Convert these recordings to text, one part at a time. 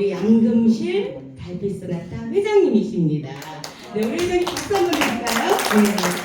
우리 양금실 달빛 소나타 회장님이십니다. 네, 우리 회장님 박수 한번 해볼까요? 네.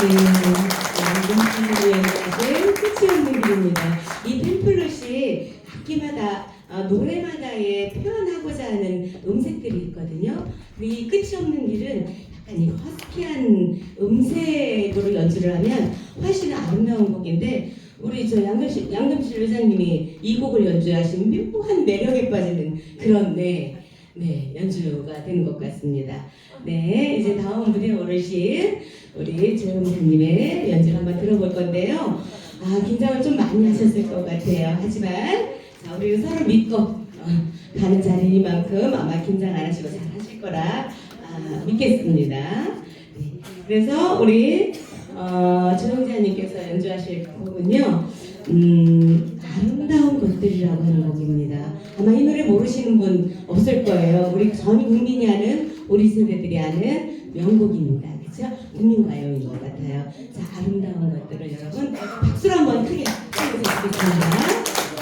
네, 양금실의 노래 끝이 없는 길입니다. 이 팸플릿이 악기마다 어, 노래마다의 표현하고자 하는 음색들이 있거든요. 이 끝이 없는 길은 약간 이 허스키한 음색으로 연주를 하면 훨씬 아름다운 곡인데 우리 저 양금실, 양금실 회장님이 이 곡을 연주하신 묘한 매력에 빠지는 그런 네, 네 연주가 되는 것 같습니다. 네, 이제 다음 무대 오르신 우리 조영사님의 연주를 한번 들어볼 건데요. 아, 긴장을 좀 많이 하셨을 것 같아요. 하지만 자, 우리 서로 믿고 어, 가는 자리니만큼 아마 긴장 안 하시고 잘 하실 거라 아, 믿겠습니다. 네. 그래서 우리 어, 조영자님께서 연주하실 곡은요, 음, 아름다운 것들이라고 하는 곡입니다. 아마 이 노래 모르시는 분 없을 거예요. 우리 전 국민이 아는, 우리 세대들이 아는 명곡입니다. 그렇죠? 국민가요인 것 같아요. 자, 아름다운 것들을 여러분 박수로 한번 크게 쳐주세요.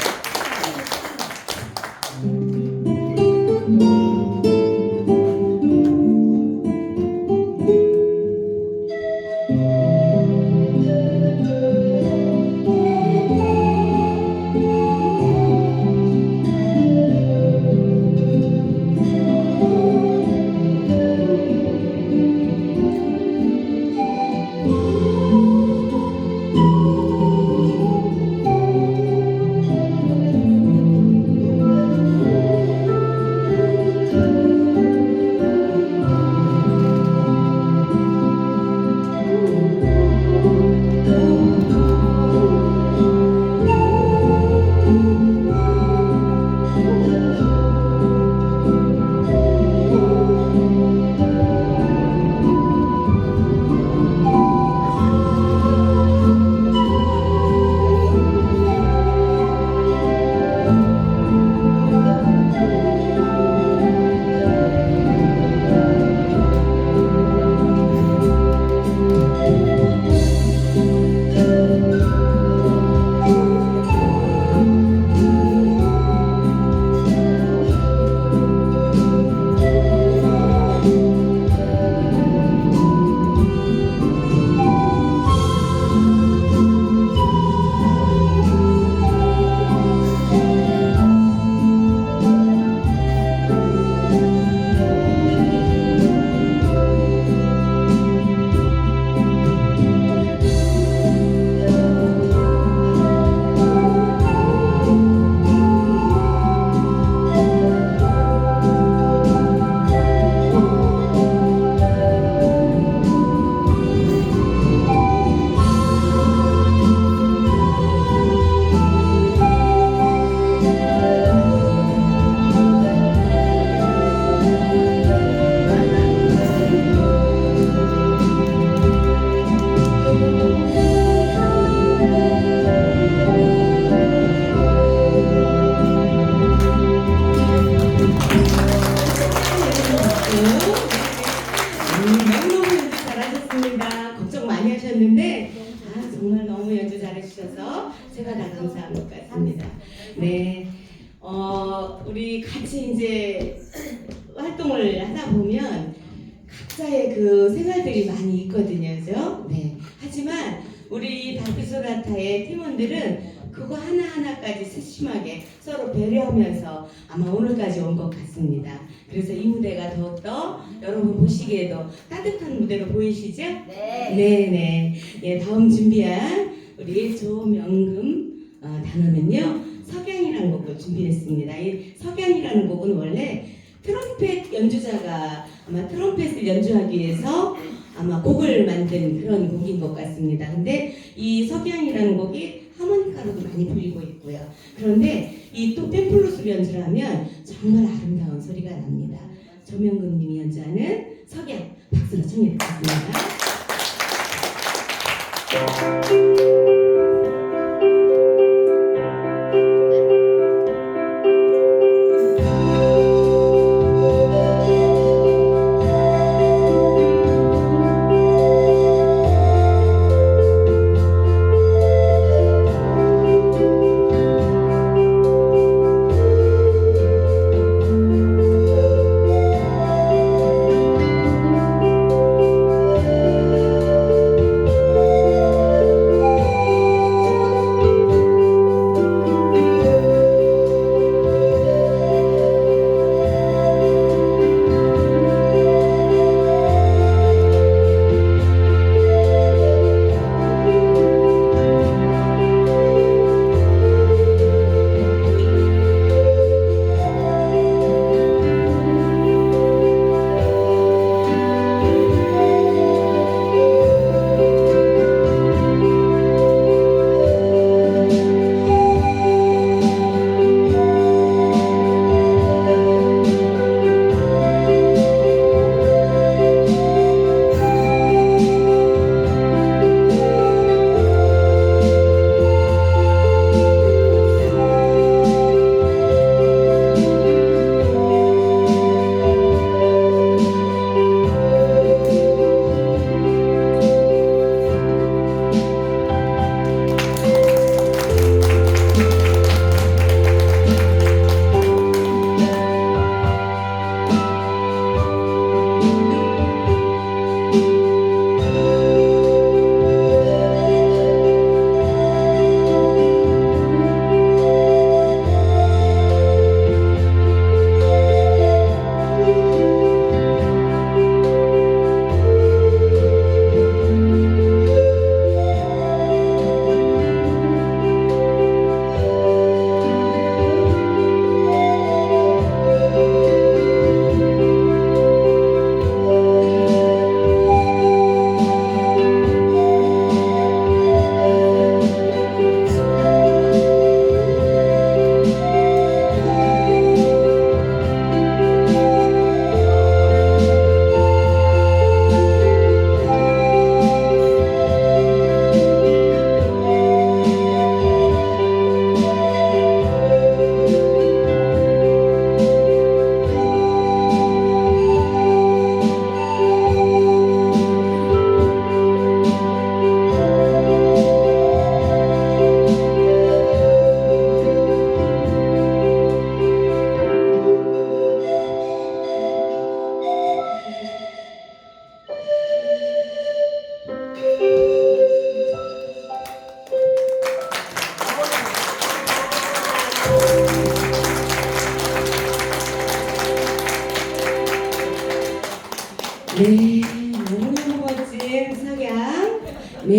연주 잘하셨습니다. 걱정 많이 하셨는데 아, 정말 너무 연주 잘해주셔서 제가 다 감사한 것 같습니다. 네, 어, 우리 같이 이제 활동을 하다 보면 각자의 그 생활들이 많이 있거든요? 네. 하지만 우리 다크소나타의 팀원들은 그거 하나하나까지 세심하게 서로 배려하면서 아마 오늘까지 온 것 같습니다. 더욱더 여러분 보시기에도 따뜻한 무대로 보이시죠? 네. 네네. 예, 다음 준비한 우리 조명금 어, 단어는요, 석양이라는 곡을 준비했습니다. 이 석양이라는 곡은 원래 트럼펫 연주자가 아마 트럼펫을 연주하기 위해서 아마 곡을 만든 그런 곡인 것 같습니다. 근데 이 석양이라는 곡이 하모니카로도 많이 불리고 있고요. 그런데 이 또 펜플루스로 연주를 하면 정말 아름다운 소리가 납니다. 조명금 님이 연주하는 석양 박수로 청해 듣겠습니다.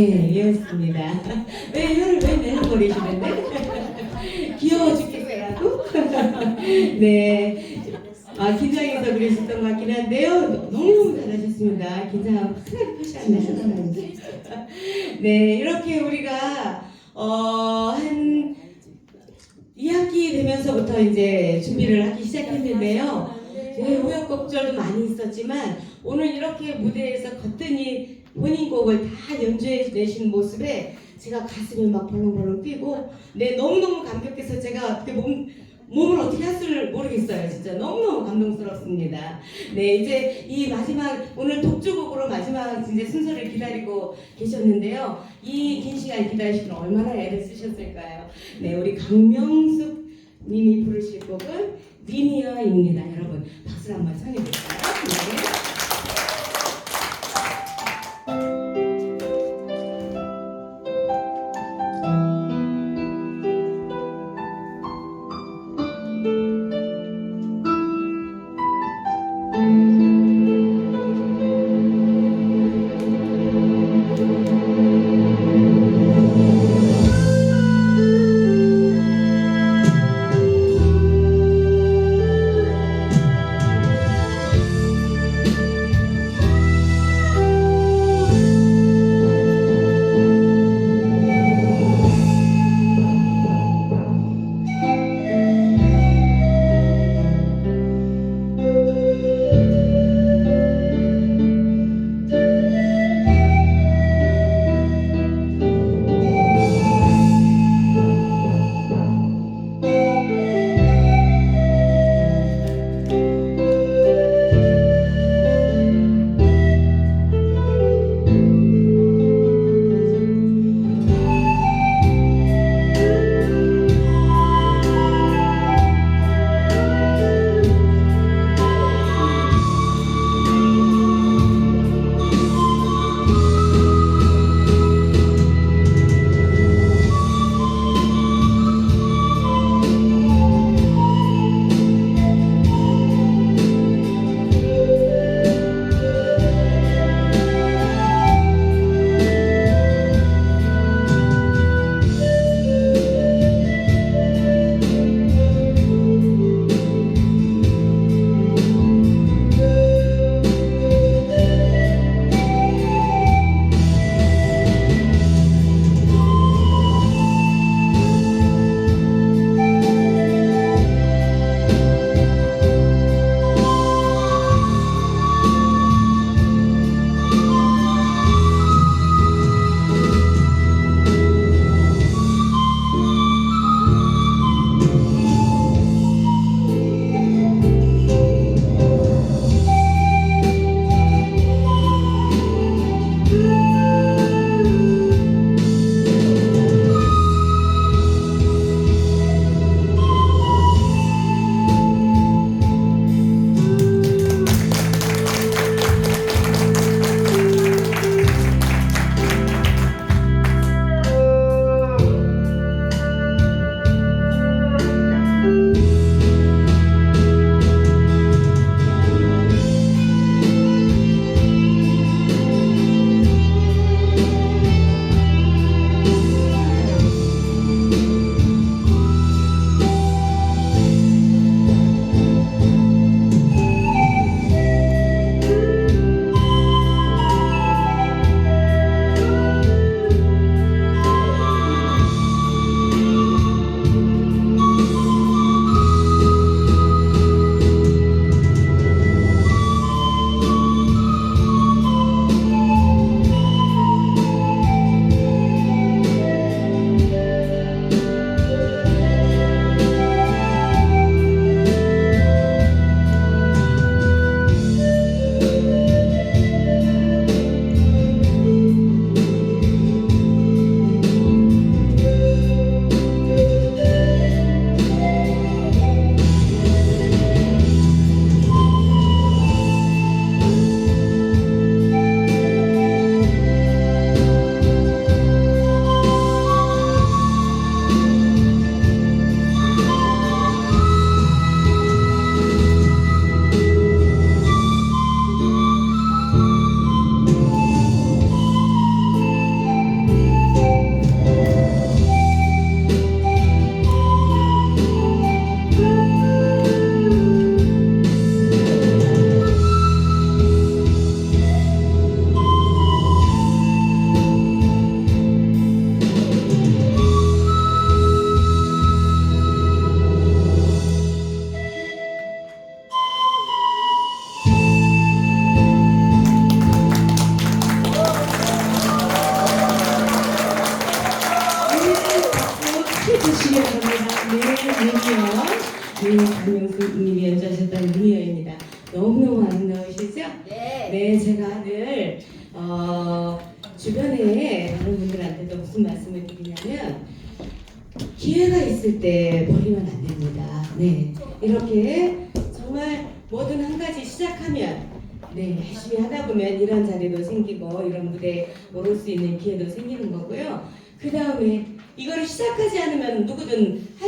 네, 이었습니다. 왜 혀를 왜 내려버리시는데? 귀여워 죽겠어라고? 네. 아, 긴장해서 그러셨던 것 같긴 한데요. 너무너무 잘하셨습니다. 긴장 확실하게 표시 안 나셨는데. 네, 이렇게 우리가, 어, 한 2학기 되면서부터 이제 준비를 하기 시작했는데요. 네, 우여곡절도 많이 있었지만 오늘 이렇게 무대에서 거뜬히 본인 곡을 다 연주해 내신 모습에 제가 가슴이 막 벌렁벌렁 뛰고 네 너무너무 감격해서 제가 어떻게 몸, 몸을 어떻게 할 줄 모르겠어요. 진짜 너무너무 감동스럽습니다. 네 이제 이 마지막 오늘 독주곡으로 마지막 이제 순서를 기다리고 계셨는데요. 이 긴 시간 기다리시는 얼마나 애를 쓰셨을까요? 네 우리 강명숙 님이 부르실 곡은 리니어입니다. 여러분 박수 한번 청해 볼까요? 네.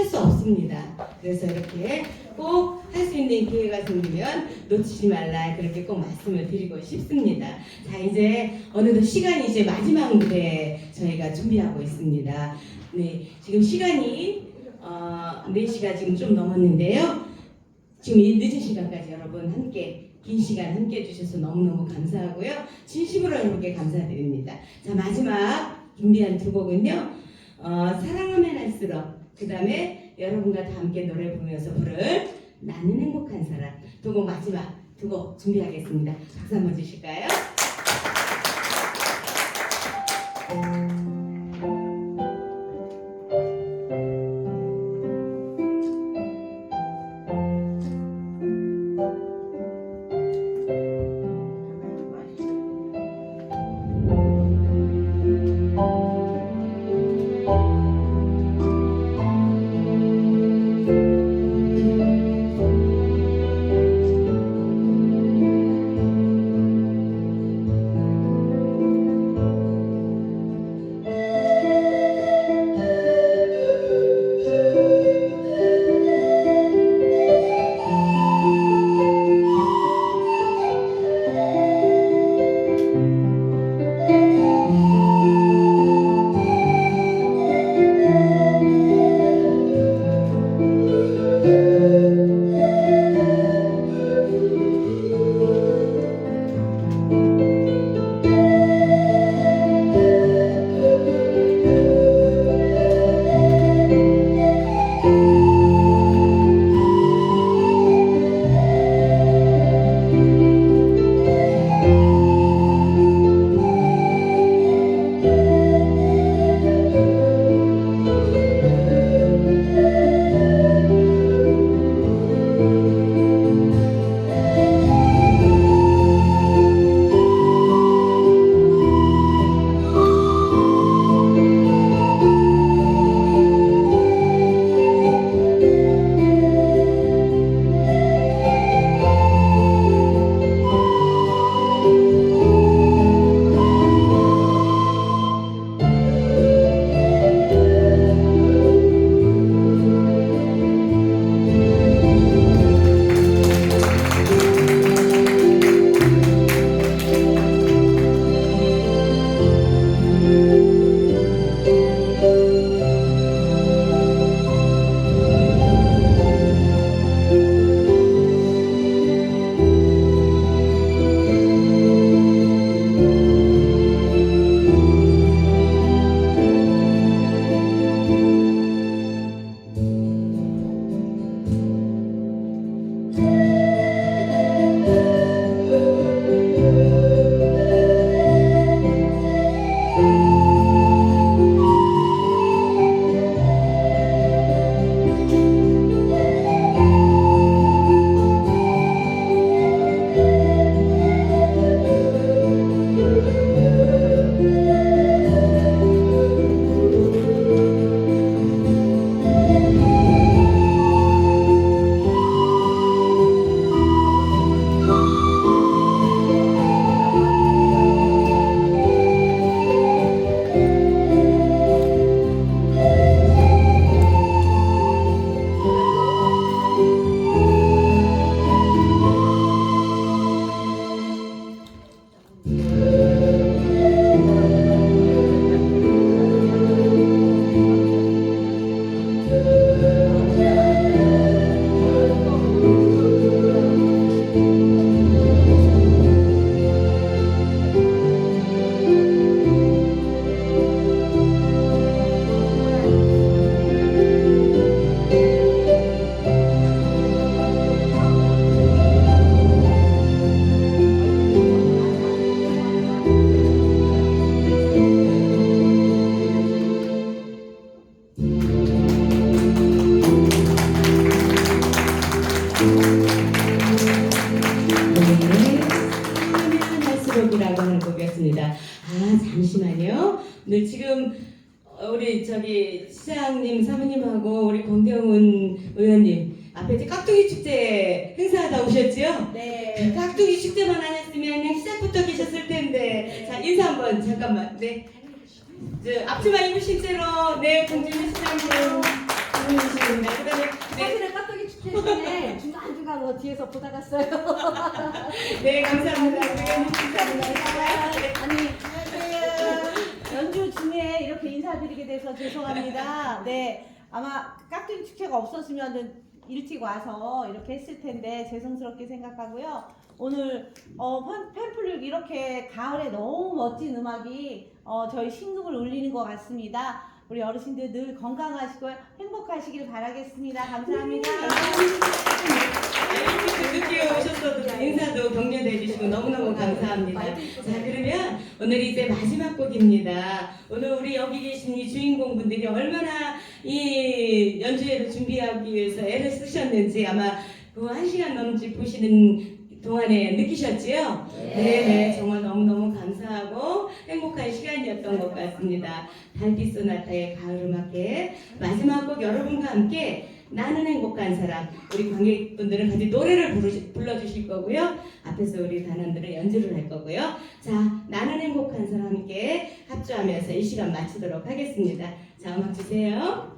할 수 없습니다. 그래서 이렇게 꼭 할 수 있는 기회가 생기면 놓치지 말라 그렇게 꼭 말씀을 드리고 싶습니다. 자 이제 어느덧 시간이 이제 마지막 무대 저희가 준비하고 있습니다. 네 지금 시간이 어, 4시가 지금 좀 넘었는데요. 지금 이 늦은 시간까지 여러분 함께 긴 시간 함께 해주셔서 너무너무 감사하고요. 진심으로 여러분께 감사드립니다. 자 마지막 준비한 두 곡은요. 어, 사랑하면 할수록 그 다음에 여러분과 다 함께 노래 부르면서 부를 나는 행복한 사람 두곡 마지막 두 곡 준비하겠습니다. 박수 한번 주실까요? 인사드리게 돼서 죄송합니다. 네. 아마 깍두기 축제가 없었으면 일찍 와서 이렇게 했을 텐데 죄송스럽게 생각하고요. 오늘 어, 팬- 팬플릭 이렇게 가을에 너무 멋진 음악이 어, 저희 신금을 울리는 것 같습니다. 우리 어르신들 늘 건강하시고 행복하시길 바라겠습니다. 감사합니다. 늦게 오셨어도 인사도 격려해 주시고 너무너무 감사합니다. 자 그러면 오늘 이제 마지막 곡입니다. 오늘 우리 여기 계신 이 주인공 분들이 얼마나 이 연주회를 준비하기 위해서 애를 쓰셨는지 아마 그 한 시간 넘지 보시는 동안에 느끼셨지요? 네, 정말 너무너무 감사하고 행복한 시간이었던 것 같습니다. 달빛 소나타의 가을 음악회 마지막 곡 여러분과 함께 나는 행복한 사람 우리 관객분들은 같이 노래를 부르시, 불러주실 거고요. 앞에서 우리 단원들은 연주를 할 거고요. 자, 나는 행복한 사람 함께 합주하면서 이 시간 마치도록 하겠습니다. 자, 음악 주세요.